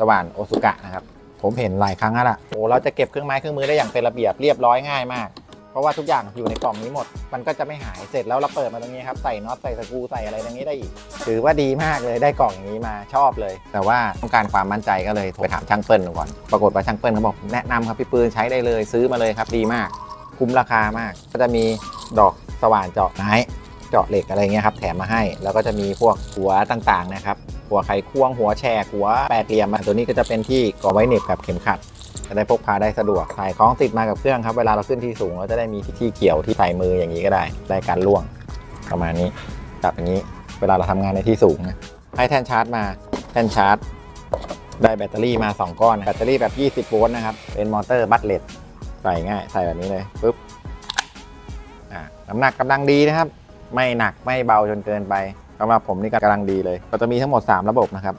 สว่านโอซุกะนะครับ ผมเห็นหลายครั้งแล้วล่ะโอ้เราจะเก็บเครื่องไม้เครื่องมือได้อย่างเป็นระเบียบเรียบร้อยง่ายมาก เพราะว่าทุกอย่างอยู่ในกล่องนี้หมด มันก็จะไม่หายเสร็จแล้วเราเปิดมาตรงนี้ครับใส่น็อตใส่สกรูใส่อะไรตรงนี้ได้อีก ถือว่าดีมากเลยได้กล่องอย่างนี้มาชอบเลย แต่ว่าต้องการความมั่นใจก็เลยโทรไปถามช่างเปิ้ลดูก่อนปรากฏว่าช่างเปิ้ลเขาบอกแนะนำครับพี่ปืนใช้ได้เลยซื้อมาเลยครับดีมาก คุ้มราคามาก ก็จะมีดอกสว่านเจาะไม้เจาะเหล็กอะไรเงี้ยครับแถมมาให้ แล้วก็จะมีพวกหัวต่างๆนะครับ หัวไขควงหัวแฉกหัวแปดเหลี่ยมตัวนี้ก็จะเป็นที่ก่อไว้เหน็บกับเข็มขัดจะได้พกพาได้สะดวกใส่ของติดมากับเครื่องครับ เวลาเราขึ้นที่สูงเราจะได้มีที่เกี่ยวที่ใส่มืออย่างนี้ก็ได้ ได้การล่วงประมาณนี้จับอย่างนี้ เวลาเราทำงานในที่สูงนะให้แท่นชาร์จมาแท่นชาร์จ ได้แบตเตอรี่มา 2 ก้อนแบตเตอรี่แบบ 20 โวลต์นะครับ เป็นมอเตอร์บัตเลตใส่ง่าย ใส่แบบนี้เลยปุ๊บอ่าน้ำหนักกำลังดีนะครับ ไม่หนักไม่เบาจนเกินไป สำหรับผมนี่กำลังดีเลย ก็จะมีทั้งหมด 3 ระบบนะครับ